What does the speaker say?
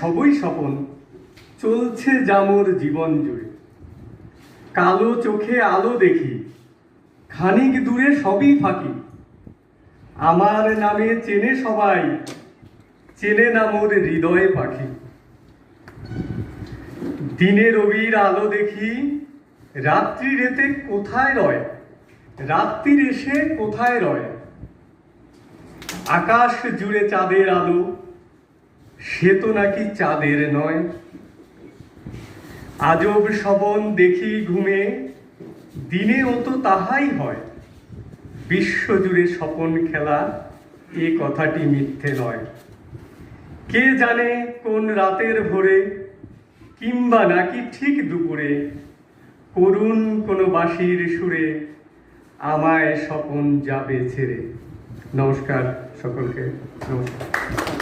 সবই স্বপন চলছে জামর জীবন জুড়ে। কালো চোখে আলো দেখি। খানিক দূরে সবই ফাঁকি। আমার নামে চেনে সবাই। চেনে না মোর হৃদয়ে পাখি। দিনে রবির আলো দেখি। রাত্রি রেতে কোথায় রয়? রাত্রির এসে কোথায় রয়? আকাশ জুড়ে চাঁদের আলো। সে তো নাকি চাঁদের নয়। আজব স্বপন দেখি ঘুমে, দিনেও তো তাহাই হয়। বিশ্বজুড়ে স্বপন খেলা, এ কথাটি মিথ্যে নয়। কে জানে কোন রাতের ভোরে, কিংবা নাকি ঠিক দুপুরে, করুণ কোনো বাঁশির সুরে আমায় স্বপন যাবে ছেড়ে। নমস্কার সকলকে, নমস্কার।